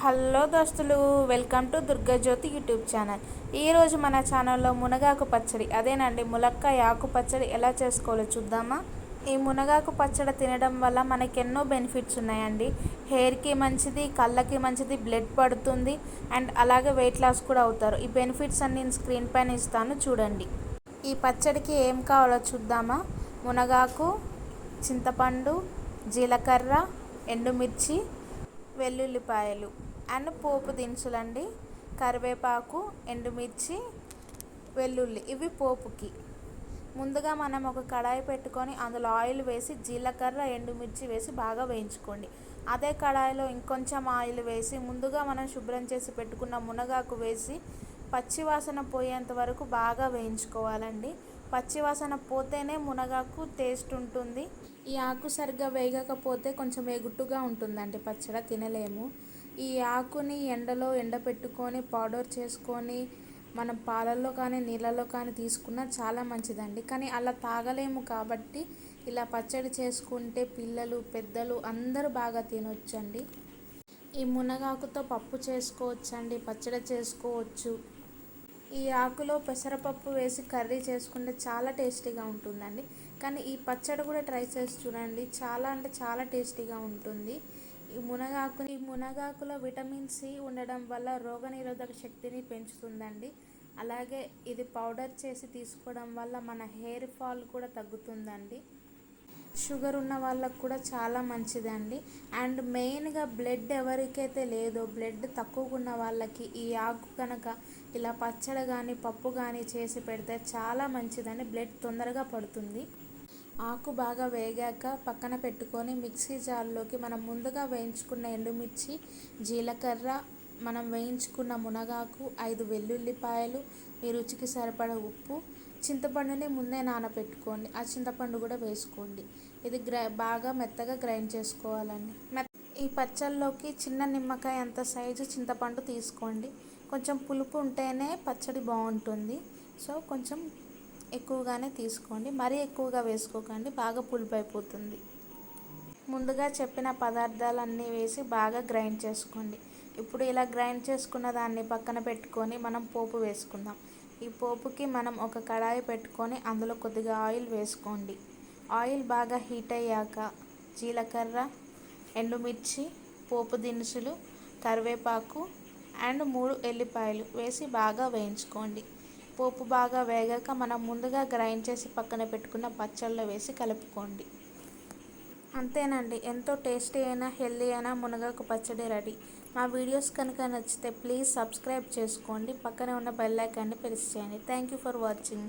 Hello దోస్తులు welcome to Durgajyoti YouTube channel. ఈరోజు మన ఛానల్లో మునగాకు పచ్చడి అదేనండి ములక్కాయ ఆకు పచ్చడి ఎలా చేసుకోవాలో చూద్దామా? ఈ మునగాకు పచ్చడి తినడం వల్ల మనకి ఎన్నో బెనిఫిట్స్ ఉన్నాయండి. హెయిర్కి మంచిది కళ్ళకి మంచిది బ్లడ్ పడుతుంది అండ్ అలాగే వెయిట్ లాస్ కూడా అవుతారు. ఈ బెనిఫిట్స్ అన్ని నేను స్క్రీన్ పైన ఇస్తాను చూడండి. ఈ పచ్చడికి ఏం కావాలో చూద్దామా? మునగాకు చింతపండు జీలకర్ర ఎండుమిర్చి వెల్లుల్లిపాయలు. అండ్ పోపు దినుసులండి కరివేపాకు ఎండుమిర్చి వెల్లుల్లి ఇవి పోపుకి. ముందుగా మనం ఒక కడాయి పెట్టుకొని అందులో ఆయిల్ వేసి జీలకర్ర ఎండుమిర్చి వేసి బాగా వేయించుకోండి. అదే కడాయిలో ఇంకొంచెం ఆయిల్ వేసి ముందుగా మనం శుభ్రం చేసి పెట్టుకున్న మునగాకు వేసి పచ్చివాసన పోయేంత వరకు బాగా వేయించుకోవాలండి. పచ్చివాసన పోతేనే మునగాకు టేస్ట్ ఉంటుంది. ఈ ఆకు సరిగ్గా వేగకపోతే కొంచెం ఎగుట్టుగా ఉంటుందండి పచ్చడి తినలేము. ఈ ఆకుని ఎండలో ఎండపెట్టుకొని పౌడర్ చేసుకొని మనం పాలల్లో కానీ నీళ్ళలో కానీ తీసుకున్నా చాలా మంచిదండి. కానీ అలా తాగలేము కాబట్టి ఇలా పచ్చడి చేసుకుంటే పిల్లలు పెద్దలు అందరూ బాగా తినొచ్చండి. ఈ మునగాకుతో పప్పు చేసుకోవచ్చండి పచ్చడి చేసుకోవచ్చు. ఈ ఆకులో పెసరపప్పు వేసి కర్రీ చేసుకుంటే చాలా టేస్టీగా ఉంటుందండి. కానీ ఈ పచ్చడి కూడా ట్రై చేసి చూడండి చాలా అంటే చాలా టేస్టీగా ఉంటుంది. ఈ మునగాకు ఈ మునగాకులో విటమిన్ సి ఉండడం వల్ల రోగనిరోధక శక్తిని పెంచుతుందండి. అలాగే ఇది పౌడర్ చేసి తీసుకోవడం వల్ల మన హెయిర్ ఫాల్ కూడా తగ్గుతుందండి. షుగర్ ఉన్న వాళ్ళకు కూడా చాలా మంచిదండి. అండ్ మెయిన్గా బ్లడ్ ఎవరికైతే లేదో బ్లడ్ తక్కువగా ఉన్న వాళ్ళకి ఈ ఆకు కనుక ఇలా పచ్చడి కానీ పప్పు కానీ చేసి పెడితే చాలా మంచిదండి. బ్లడ్ తొందరగా పడుతుంది. ఆకు బాగా వేగాక పక్కన పెట్టుకొని మిక్సీ జార్లోకి మనం ముందుగా వేయించుకున్న ఎండుమిర్చి జీలకర్ర మనం వేయించుకున్న మునగాకు ఐదు వెల్లుల్లిపాయలు మీ రుచికి సరిపడ ఉప్పు చింతపండుని ముందే నానబెట్టుకోండి ఆ చింతపండు కూడా వేసుకోండి. ఇది గ్రై బాగా మెత్తగా గ్రైండ్ చేసుకోవాలండి. మెత్త ఈ పచ్చళ్ళలోకి చిన్న నిమ్మకాయ అంత సైజు చింతపండు తీసుకోండి. కొంచెం పులుపు ఉంటేనే పచ్చడి బాగుంటుంది. సో కొంచెం ఎక్కువగానే తీసుకోండి. మరీ ఎక్కువగా వేసుకోకండి. బాగా పులుపు అయిపోతుంది ముందుగా చెప్పిన పదార్థాలన్నీ వేసి బాగా గ్రైండ్ చేసుకోండి. ఇప్పుడు ఇలా గ్రైండ్ చేసుకున్న దాన్ని పక్కన పెట్టుకొని మనం పోపు వేసుకుందాం. ఈ పోపుకి మనం ఒక కడాయి పెట్టుకొని అందులో కొద్దిగా ఆయిల్ వేసుకోండి. ఆయిల్ బాగా హీట్ అయ్యాక జీలకర్ర ఎండుమిర్చి పోపు దినుసులు కరివేపాకు అండ్ మూడు ఎల్లిపాయలు వేసి బాగా వేయించుకోండి. పోపు బాగా వేగాక మనం ముందుగా గ్రైండ్ చేసి పక్కన పెట్టుకున్న పచ్చళ్ళు వేసి కలుపుకోండి. అంతేనండి ఎంతో టేస్టీ అయినా హెల్దీ అయినా మునగాకు పచ్చడి రెడీ. మా వీడియోస్ కనుక నచ్చితే ప్లీజ్ సబ్స్క్రైబ్ చేసుకోండి. పక్కనే ఉన్న బెల్ ఐకాన్ని ప్రెస్ చేయండి. Thank you for watching.